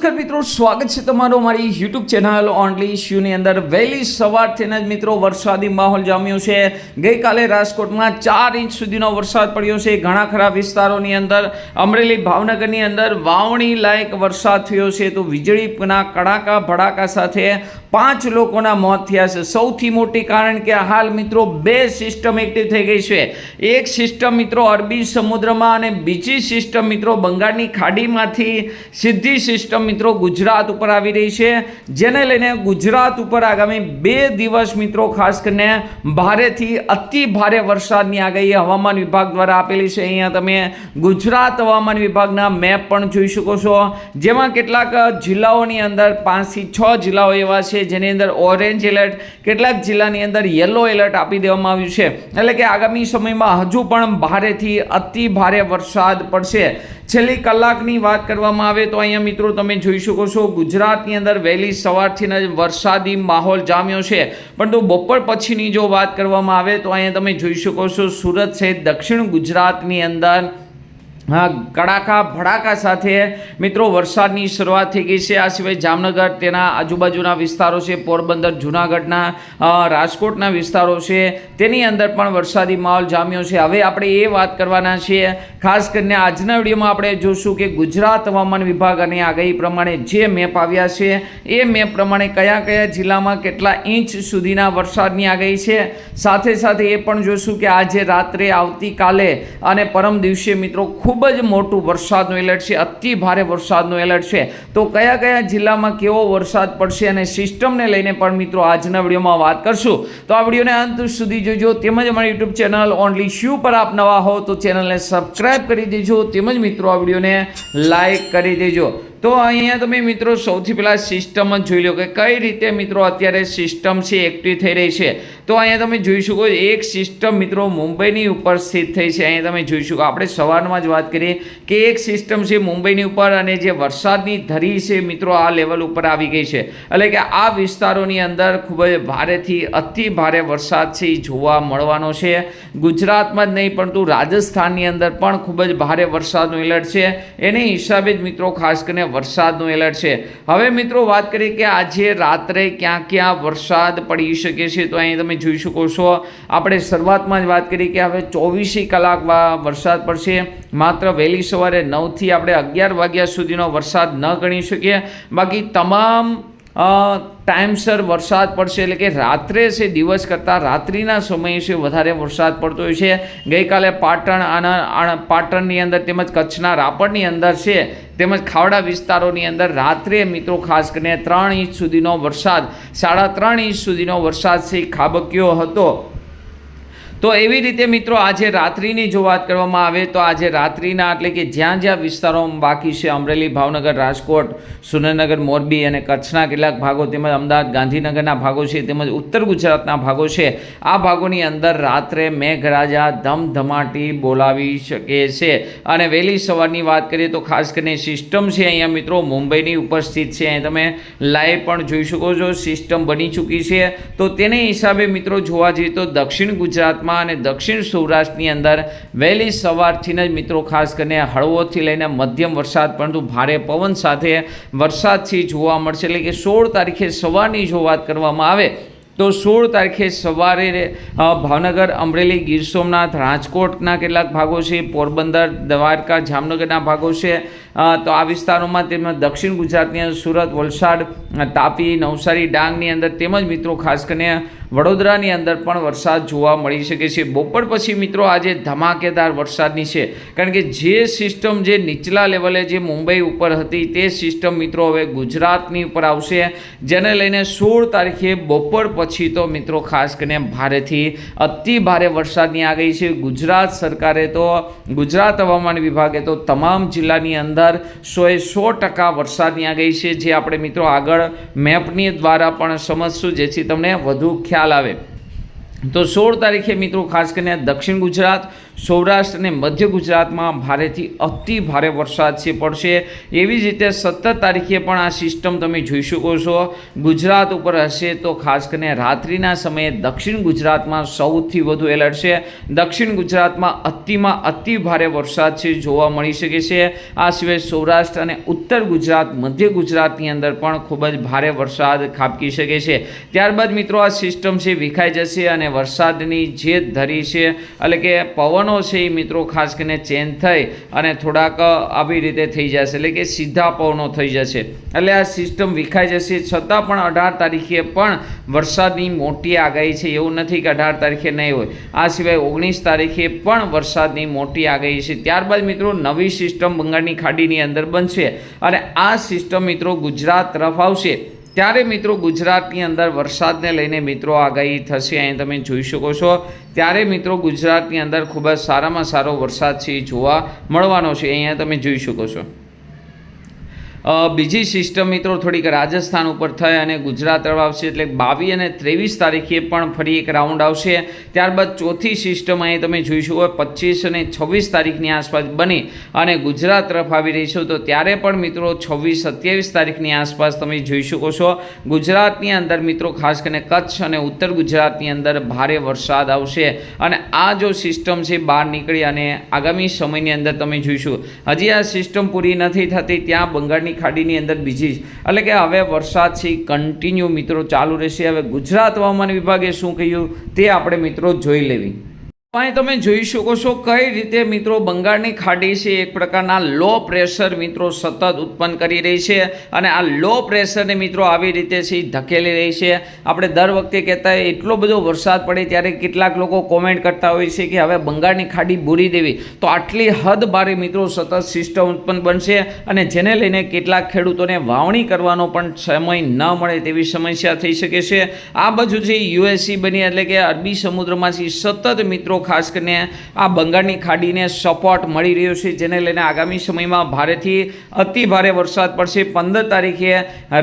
નમસ્કાર મિત્રો, સ્વાગત છે તમારું મારી યુટ્યુબ ચેનલ ઓનલી ઇશ્યુની અંદર. વહેલી સવારથી જ મિત્રો, વરસાદી માહોલ જામ્યો છે. ગઈકાલે રાજકોટમાં ચાર ઇંચ સુધીનો વરસાદ પડ્યો છે. ઘણા ખરા વિસ્તારોની અંદર, અમરેલી ભાવનગરની અંદર વાવણી લાયક વરસાદ થયો છે. તો વીજળીના કડાકા ભડાકા સાથે પાંચ લોકોના મોત થયા છે. સૌથી મોટી કારણ કે હાલ મિત્રો, બે સિસ્ટમ એક્ટિવ થઈ ગઈ છે. એક સિસ્ટમ મિત્રો અરબી સમુદ્રમાં અને બીજી સિસ્ટમ મિત્રો બંગાળની ખાડીમાંથી. સીધી સિસ્ટમ મિત્રો ગુજરાત ઉપર આવી રહી છે, જેને લઈને ગુજરાત ઉપર આગામી બે દિવસ મિત્રો ખાસ કરીને ભારેથી અતિ ભારે વરસાદની આગાહી હવામાન વિભાગ દ્વારા આપેલી છે. અહીંયા તમે ગુજરાત હવામાન વિભાગના મેપ પણ જોઈ શકો છો, જેમાં કેટલાક જિલ્લાઓની અંદર પાંચથી છ જિલ્લાઓ એવા છે, જેની અંદર ઓરેન્જ એલર્ટ, કેટલાક જિલ્લાની અંદર યલો એલર્ટ આપી દેવામાં આવ્યું છે. એટલે કે આગામી સમયમાં હજુ પણ ભારેથી અતિ ભારે વરસાદ પડશે. છેલ્લી કલાકની વાત કરવામાં આવે તો અહીંયા મિત્રો તમે જોઈ શકો છો, ગુજરાતની અંદર વહેલી સવારથી જ વરસાદી માહોલ જામ્યો છે. પરંતુ બપોર પછીની જો વાત કરવામાં આવે તો અહીંયા તમે જોઈ શકો છો, સુરત સહિત દક્ષિણ ગુજરાતની અંદર હા, કડાકા ભડાકા સાથે મિત્રો વરસાદની શરૂઆત થઈ ગઈ છે. આ સિવાય જામનગર, તેના આજુબાજુના વિસ્તારો છે, પોરબંદર, જૂનાગઢના રાજકોટના વિસ્તારો છે. તેની અંદર પણ વરસાદી માહોલ જામ્યો છે. હવે આપણે એ વાત કરવાના છીએ ખાસ કરીને આજના વિડીયોમાં આપણે જોશું કે ગુજરાત હવામાન વિભાગ અને આગાહી પ્રમાણે જે મેપ આવ્યા છે, એ મેપ પ્રમાણે કયા કયા જિલ્લામાં કેટલા ઇંચ સુધીના વરસાદની આગાહી છે. સાથે સાથે એ પણ જોશું કે આજે રાત્રે, આવતીકાલે અને પરમ દિવસે મિત્રો ખૂબ જ મોટું વરસાદનું એલર્ટ છે, અતિ ભારે વરસાદનું એલર્ટ છે. તો કયા કયા જિલ્લામાં કેવો વરસાદ પડશે અને સિસ્ટમને લઈને પણ મિત્રો આજના વિડીયોમાં વાત કરશું. તો આ વિડીયોને અંત સુધી જોજો. તેમજ અમારી યુટ્યુબ ચેનલ ઓનલી શ્યુ પર આપ નવા હો તો ચેનલને સબસ્ક્રાઈબ કરી દેજો. તેમજ મિત્રો આ વિડીયોને લાઈક કરી દેજો. તો અહીંયા તમે મિત્રો સૌથી પહેલાં સિસ્ટમ જ જોઈ લો કે કઈ રીતે મિત્રો અત્યારે સિસ્ટમ છે એક્ટિવ થઈ રહી છે. તો અહીંયા તમે જોઈ શકો એક સિસ્ટમ મિત્રો મુંબઈની ઉપર સ્થિત થઈ છે. અહીંયા તમે જોઈ શકો, આપણે સવારમાં જ વાત કરીએ કે એક સિસ્ટમ છે મુંબઈની ઉપર અને જે વરસાદની ધરી છે મિત્રો આ લેવલ ઉપર આવી ગઈ છે. એટલે કે આ વિસ્તારોની અંદર ખૂબ જ ભારેથી અતિ ભારે વરસાદ છે એ જોવા મળવાનો છે. ગુજરાતમાં જ નહીં, પરંતુ રાજસ્થાનની અંદર પણ ખૂબ જ ભારે વરસાદનું એલર્ટ છે. એને હિસાબે જ મિત્રો ખાસ કરીને વરસાદનું એલર્ટ છે. હવે મિત્રો વાત કરીએ કે આજે રાત્રે ક્યાં ક્યાં વરસાદ પડી શકે છે તો અહીં તમે જોઈ શકો છો. આપણે શરૂઆતમાં જ વાત કરી કે હવે ચોવીસી કલાક વરસાદ પડશે. માત્ર વહેલી સવારે નવથી આપણે અગિયાર વાગ્યા સુધીનો વરસાદ ન ગણી શકીએ. બાકી તમામ ટાઈમસર વરસાદ પડશે એટલે કે રાત્રે છે, દિવસ કરતાં રાત્રિના સમયે છે, વધારે વરસાદ પડતો હોય છે. ગઈકાલે પાટણ આના પાટણની અંદર તેમજ કચ્છના રાપરની અંદર છે, તેમજ ખાવડા વિસ્તારોની અંદર રાત્રે મિત્રો ખાસ કરીને ત્રણ ઇંચ સુધીનો વરસાદ, સાડા ત્રણ ઇંચ સુધીનો વરસાદ છે ખાબક્યો હતો. તો એવી રીતે મિત્રો આજે રાત્રિની જો વાત કરવામાં આવે તો આજે રાત્રિના એટલે કે જ્યાં જ્યાં વિસ્તારોમાં બાકી છે, અમરેલી, ભાવનગર, રાજકોટ, સુરેન્દ્રનગર, મોરબી અને કચ્છના કેટલાક ભાગો તેમજ અમદાવાદ, ગાંધીનગરના ભાગો છે, તેમજ ઉત્તર ગુજરાતના ભાગો છે, આ ભાગોની અંદર રાત્રે મેઘરાજા ધમધમાટી બોલાવી શકે છે. અને વહેલી સવારની વાત કરીએ તો ખાસ કરીને સિસ્ટમ છે અહીંયા મિત્રો મુંબઈની ઉપસ્થિત છે. અહીં તમે લાઈવ પણ જોઈ શકો છો, સિસ્ટમ બની ચૂકી છે. તો તેને હિસાબે મિત્રો જોવા જઈએ તો દક્ષિણ ગુજરાતમાં અને દક્ષિણ સૌરાષ્ટ્રની અંદર વહેલી સવારથી જ મિત્રો ખાસ કરીને હળવોથી લઈને મધ્યમ વરસાદ, પરંતુ ભારે પવન સાથે વરસાદથી જોવા મળશે. એટલે કે સોળ તારીખે સવારની જો વાત કરવામાં આવે, તો સોળ તારીખે સવારે ભાવનગર, અમરેલી, ગીર સોમનાથ, રાજકોટના કેટલાક ભાગો છે, પોરબંદર, દ્વારકા, જામનગરના ભાગો છે. તો આ વિસ્તારોમાં તેમજ દક્ષિણ ગુજરાતની અંદર સુરત, વલસાડ તાપી, નવસારી, ડાંગની અંદર તેમજ મિત્રો ખાસ કરીને વડોદરાની અંદર પણ વરસાદ જોવા મળી શકે છે. બપોર પછી મિત્રો આજે ધમાકેદાર વરસાદની છે. કારણ કે જે સિસ્ટમ જે નીચલા લેવલે જે મુંબઈ ઉપર હતી તે સિસ્ટમ મિત્રો હવે ગુજરાતની ઉપર આવશે. જેને લઈને સોળ તારીખે બપોર પછી તો મિત્રો ખાસ કરીને ભારેથી અતિ ભારે વરસાદની આગાહી છે. ગુજરાત સરકારે તો, ગુજરાત હવામાન વિભાગે તો તમામ જિલ્લાની અંદર સોએ સો ટકા વરસાદની આગાહી છે. જે આપણે મિત્રો આગળ મેપની દ્વારા પણ સમજશું. જેથી તમને વધુ ખ્યાલ આવે. તો સોળ તારીખે મિત્રો ખાસ કરીને દક્ષિણ ગુજરાત સૌરાષ્ટ્ર અને મધ્ય ગુજરાતમાં ભારેથી અતિ ભારે વરસાદ છે, પડશે. એવી જ રીતે સત્તર તારીખે પણ આ સિસ્ટમ તમે જોઈ શકો છો. ગુજરાત ઉપર હશે તો ખાસ કરીને રાત્રિના સમયે દક્ષિણ ગુજરાતમાં સૌથી વધુ એલર્ટ છે. દક્ષિણ ગુજરાતમાં અતિમાં અતિ ભારે વરસાદ છે, જોવા મળી શકે છે. આ સિવાય સૌરાષ્ટ્ર અને ઉત્તર ગુજરાત, મધ્ય ગુજરાતની અંદર પણ ખૂબ જ ભારે વરસાદ ખાબકી શકે છે. ત્યારબાદ મિત્રો આ સિસ્ટમ છે, વિખાઈ જશે અને વરસાદની જે ધરી છે, એટલે કે પવનો છે એ મિત્રો ખાસ કરીને ચેન્જ થઈ અને થોડાક આવી રીતે થઈ જશે. એટલે કે સીધા પવનો થઈ જશે. એટલે આ સિસ્ટમ વિખાઈ જશે. છતાં પણ અઢાર તારીખે પણ વરસાદની મોટી આગાહી છે. એવું નથી કે અઢાર તારીખે નહીં હોય. આ સિવાય ઓગણીસ તારીખે પણ વરસાદની મોટી આગાહી છે. ત્યારબાદ મિત્રો નવી સિસ્ટમ બંગાળની ખાડીની અંદર બનશે. અને આ સિસ્ટમ મિત્રો ગુજરાત તરફ આવશે. ત્યારે મિત્રો ગુજરાતની અંદર વરસાદને લઈને મિત્રો આગાહી થશે, અહીં તમે જોઈ શકો છો. ત્યારે મિત્રો ગુજરાતની અંદર ખૂબ જ સારામાં સારો વરસાદ છે જોવા મળવાનો છે, અહીંયા તમે જોઈ શકો છો. બીજી સિસ્ટમ મિત્રો થોડીક રાજસ્થાન ઉપર થઈ અને ગુજરાત તરફ આવશે એટલે બાવીસ અને ત્રેવીસ તારીખે પણ ફરી એક રાઉન્ડ આવશે. ત્યારબાદ ચોથી સિસ્ટમ અહીં તમે જોઈ શકો પચીસ અને છવ્વીસ તારીખની આસપાસ બની અને ગુજરાત તરફ આવી રહી છે. તો ત્યારે પણ મિત્રો છવ્વીસ, સત્યાવીસ તારીખની આસપાસ તમે જોઈ શકો છો. ગુજરાતની અંદર મિત્રો ખાસ કરીને કચ્છ અને ઉત્તર ગુજરાતની અંદર ભારે વરસાદ આવશે અને આ જો સિસ્ટમ છે બહાર નીકળી અને આગામી સમયની અંદર તમે જોઈશું. હજી આ સિસ્ટમ પૂરી નથી થતી, ત્યાં બંગાળની ખાડીની અંદર બીજી એટલે કે હવે વરસાદ છે કન્ટિન્યુ મિત્રો ચાલુ રહેશે. હવે ગુજરાત હવામાન વિભાગે શું કહ્યું તે આપણે મિત્રો જોઈ લેવી. અહીં તમે જોઈ શકો છો કઈ રીતે મિત્રો બંગાળની ખાડી છે, એક પ્રકારના લો પ્રેશર મિત્રો સતત ઉત્પન્ન કરી રહી છે અને આ લો પ્રેશરને મિત્રો આવી રીતે છે ધકેલી રહી છે. આપણે દર વખતે કહેતા હોય, એટલો બધો વરસાદ પડે ત્યારે કેટલાક લોકો કોમેન્ટ કરતા હોય છે કે હવે બંગાળની ખાડી બૂરી દેવી. તો આટલી હદ બારે મિત્રો સતત સિસ્ટમ ઉત્પન્ન બનશે અને જેને લઈને કેટલાક ખેડૂતોને વાવણી કરવાનો પણ સમય ન મળે તેવી સમસ્યા થઈ શકે છે. આ બાજુ જે યુએસસી બની, એટલે કે અરબી સમુદ્રમાંથી સતત મિત્રો ખાસ કરીને આ બંગાળની ખાડીને સપોર્ટ મળી રહ્યો છે, જેને લઈને આગામી સમયમાં ભારેથી અતિ ભારે વરસાદ પડશે. પંદર તારીખે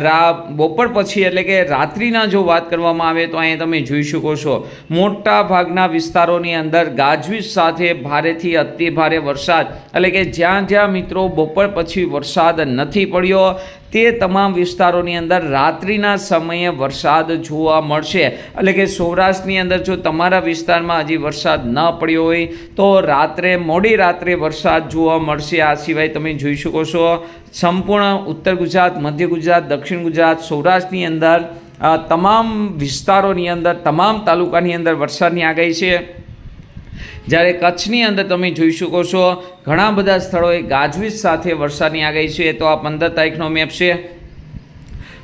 રા, બપોર પછી એટલે કે રાત્રિના જો વાત કરવામાં આવે તો અહીંયા તમે જોઈ શકો છો. મોટા ભાગના વિસ્તારોની અંદર ગાજવીજ સાથે ભારેથી અતિ ભારે વરસાદ. એટલે કે જ્યાં જ્યાં મિત્રો બપોર પછી વરસાદ નથી પડ્યો તે તમામ વિસ્તારોની અંદર રાત્રિના સમયે વરસાદ જોવા મળશે. એટલે કે સૌરાષ્ટ્રની અંદર જો તમારા વિસ્તારમાં હજી વરસાદ ન પડ્યો હોય, તો રાત્રે, મોડી રાત્રે વરસાદ જોવા મળશે. આ સિવાય તમે જોઈ શકો છો, સંપૂર્ણ ઉત્તર ગુજરાત, મધ્ય ગુજરાત, દક્ષિણ ગુજરાત, સૌરાષ્ટ્રની અંદર તમામ વિસ્તારોની અંદર, તમામ તાલુકાની અંદર વરસાદની આગાહી છે. જ્યારે કચ્છની અંદર તમે જોઈ શકો છો, ઘણા બધા સ્થળોએ ગાજવીજ સાથે વરસાદની આગાહી છે. તો આ પંદર તારીખનો મેપ છે.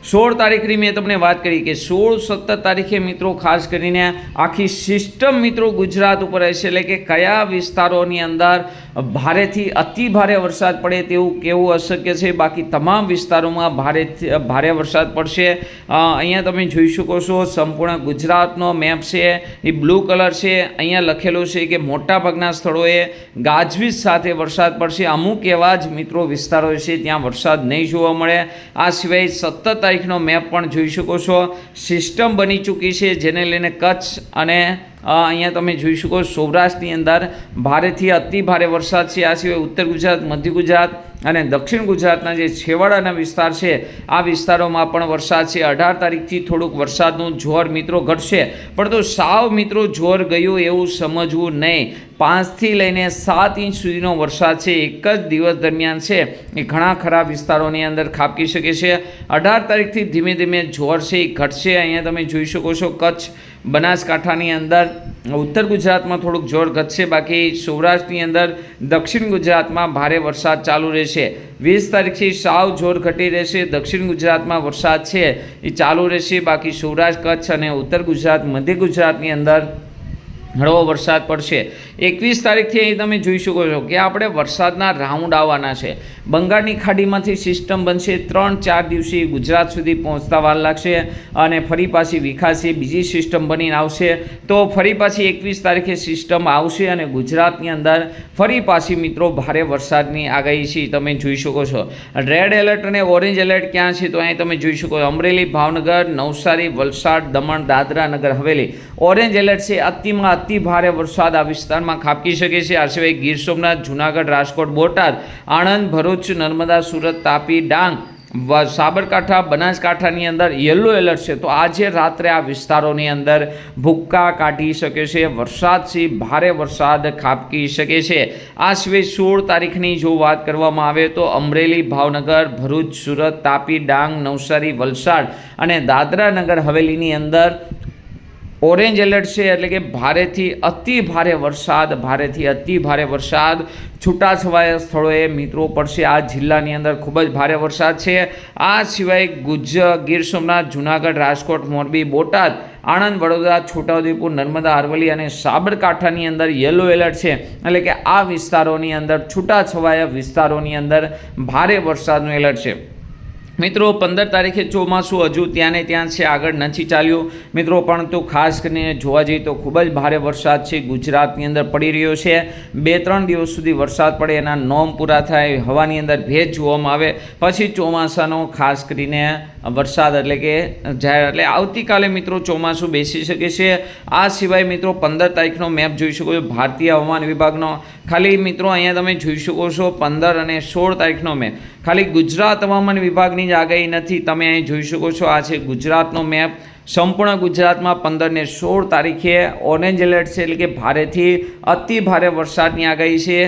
સોળ તારીખની મેં તમને વાત કરી કે સોળ સત્તર તારીખે મિત્રો, ખાસ કરીને આખી સિસ્ટમ મિત્રો ગુજરાત ઉપર રહેશે. એટલે કે કયા વિસ્તારોની અંદર ભારેથી અતિ ભારે વરસાદ પડે તેવું કહેવું અશક્ય છે. બાકી તમામ વિસ્તારોમાં ભારે ભારે વરસાદ પડશે. અહીંયા તમે જોઈ શકો છો, સંપૂર્ણ ગુજરાતનો મેપ છે, એ બ્લુ કલર છે. અહીંયા લખેલું છે કે મોટાભાગના સ્થળોએ ગાજવીજ સાથે વરસાદ પડશે. અમુક એવા જ મિત્રો વિસ્તારો છે ત્યાં વરસાદ નહીં જોવા મળે. આ સિવાય સત્તર તારીખનો મેપ પણ જોઈ શકો છો. સિસ્ટમ બની ચૂકી છે જેને લઈને કચ્છ અને અહીંયા તમે જોઈ શકો સૌરાષ્ટ્રની અંદર ભારેથી અતિ ભારે વરસાદ છે. આ સિવાય ઉત્તર ગુજરાત, મધ્ય ગુજરાત અને દક્ષિણ ગુજરાતના જે છેવાડાના વિસ્તાર છે, આ વિસ્તારોમાં પણ વરસાદ છે. અઢાર તારીખથી થોડુંક વરસાદનું જોર મિત્રો ઘટશે. પણ તો સાવ મિત્રો જોર ગયું એવું સમજવું નહીં. પાંચથી લઈને સાત ઇંચ સુધીનો વરસાદ છે. એક જ દિવસ દરમિયાન છે. એ ઘણા ખરા વિસ્તારોની અંદર ખાબકી શકે છે. અઢાર તારીખથી ધીમે ધીમે જોર છે એ ઘટશે. અહીંયા તમે જોઈ શકો છો કચ્છ બનાસકાંઠાની અંદર, ઉત્તર ગુજરાતમાં થોડુંક જોર ઘટશે, બાકી સૌરાષ્ટ્રની અંદર, દક્ષિણ ગુજરાતમાં ભારે વરસાદ ચાલુ રહેશે. વીસ તારીખથી સાવ જોર ઘટી રહેશે, દક્ષિણ ગુજરાતમાં વરસાદ છે એ ચાલુ રહેશે, બાકી સૌરાષ્ટ્ર, કચ્છ અને ઉત્તર ગુજરાત, મધ્ય ગુજરાતની અંદર હળવો વરસાદ પડશે. એકવીસ તારીખથી અહીં તમે જોઈ શકો છો કે આપણે વરસાદના રાઉન્ડ આવવાના છે. બંગાળની ખાડીમાંથી સિસ્ટમ બનશે. ત્રણ ચાર દિવસે ગુજરાત સુધી પહોંચતા વાર લાગશે અને ફરી પાછી વિખાશે બીજી સિસ્ટમ બનીને આવશે. તો ફરી પાછી એકવીસ તારીખે સિસ્ટમ આવશે અને ગુજરાતની અંદર ફરી પાછી મિત્રો ભારે વરસાદની આગાહી છે, તમે જોઈ શકો છો. રેડ એલર્ટ અને ઓરેન્જ એલર્ટ ક્યાં છે તો અહીં તમે જોઈ શકો છો. અમરેલી, ભાવનગર, નવસારી, વલસાડ, દમણ, દાદરા, નગર, હવેલી. ઓરેન્જ એલર્ટ છે, અતિમાં અતિ ભારે વરસાદ આ વિસ્તારમાં ખાબકી શકે છે. આ સિવાય ગીર સોમનાથ, જુનાગઢ, રાજકોટ, બોટાદ, આણંદ, ભરૂચ નર્મદા સુરત તાપી ડાંગ સાબરકાંઠા બનાસકાંઠાની અંદર યલો એલર્ટ છે. તો આજે રાત્રે આ વિસ્તારોની અંદર ભૂક્કા કાઢી શકે છે, વરસાદથી ભારે વરસાદ ખાબકી શકે છે. આ સિવાય સોળ તારીખની જો વાત કરવામાં આવે તો અમરેલી, ભાવનગર, ભરૂચ, સુરત, તાપી, ડાંગ, નવસારી, વલસાડ અને દાદરા નગર હવેલીની અંદર ઓરેન્જ એલર્ટ છે એટલે કે ભારેથી અતિ ભારે વરસાદ, ભારેથી અતિ ભારે વરસાદ. છૂટાછવાયા સ્થળોએ મિત્રો પડશે. આ જિલ્લાની અંદર ખૂબ જ ભારે વરસાદ છે. આ સિવાય ગુજ્જર, ગીર સોમનાથ, જુનાગઢ, રાજકોટ, મોરબી, બોટાદ, આણંદ, વડોદરા, છોટાઉદેપુર, નર્મદા, અરવલ્લી અને સાબરકાંઠાની અંદર યલો એલર્ટ છે. એટલે કે આ વિસ્તારોની અંદર, છૂટાછવાયા વિસ્તારોની અંદર ભારે વરસાદનું એલર્ટ છે. મિત્રો, પંદર તારીખે ચોમાસું હજુ ત્યાં ને ત્યાં છે, આગળ નથી ચાલ્યું. મિત્રો પરંતુ ખાસ કરીને જોવા જઈએ તો ખૂબ જ ભારે વરસાદ છે, ગુજરાતની અંદર પડી રહ્યો છે. બે ત્રણ દિવસ સુધી વરસાદ પડે, એના નોમ પૂરા થાય, હવાની અંદર ભેજ જોવામાં આવે. પછી ચોમાસાનો ખાસ કરીને વરસાદ એટલે કે જાહેર એટલે આવતીકાલે મિત્રો ચોમાસું બેસી શકે છે. આ સિવાય મિત્રો પંદર તારીખનો મેપ જોઈ શકો છો, ભારતીય હવામાન વિભાગનો. ખાલી મિત્રો અહીંયા તમે જોઈ શકો છો પંદર અને સોળ તારીખનો મેપ. ખાલી ગુજરાત હવામાન વિભાગની જ આગાહી નથી, તમે અહીં જોઈ શકો છો આ છે ગુજરાતનો મેપ. સંપૂર્ણ ગુજરાતમાં પંદર ને સોળ તારીખે ઓરેન્જ એલર્ટ છે, એટલે કે ભારેથી અતિ ભારે વરસાદની આગાહી છે.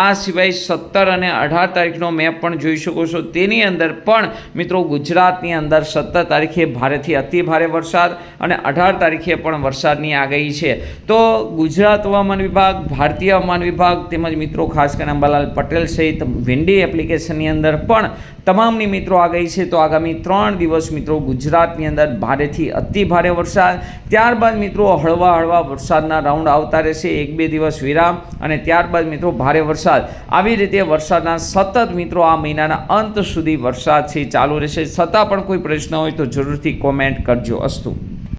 આ સિવાય સત્તર અને અઢાર તારીખનો મેપ પણ જોઈ શકો છો. તેની અંદર પણ મિત્રો ગુજરાતની અંદર સત્તર તારીખે ભારેથી અતિ ભારે વરસાદ અને અઢાર તારીખે પણ વરસાદની આગાહી છે. તો ગુજરાત હવામાન વિભાગ, ભારતીય હવામાન વિભાગ તેમજ મિત્રો ખાસ કરીને અંબાલાલ પટેલ સહિત વિન્ડી એપ્લિકેશનની અંદર પણ તમામની મિત્રો આગાહી છે. તો આગામી ત્રણ દિવસ મિત્રો ગુજરાતની અંદર ભારેથી અતિ ભારે વરસાદ. ત્યારબાદ મિત્રો હળવા હળવા વરસાદના રાઉન્ડ આવતા રહેશે. એક બે દિવસ વિરામ અને ત્યારબાદ મિત્રો ભારે વરસાદ. આવી રીતે વરસાદના સતત મિત્રો આ મહિનાના અંત સુધી વરસાદ છે, ચાલુ રહેશે. છતાં પણ કોઈ પ્રશ્ન હોય તો જરૂરથી કોમેન્ટ કરજો અસ્તુ.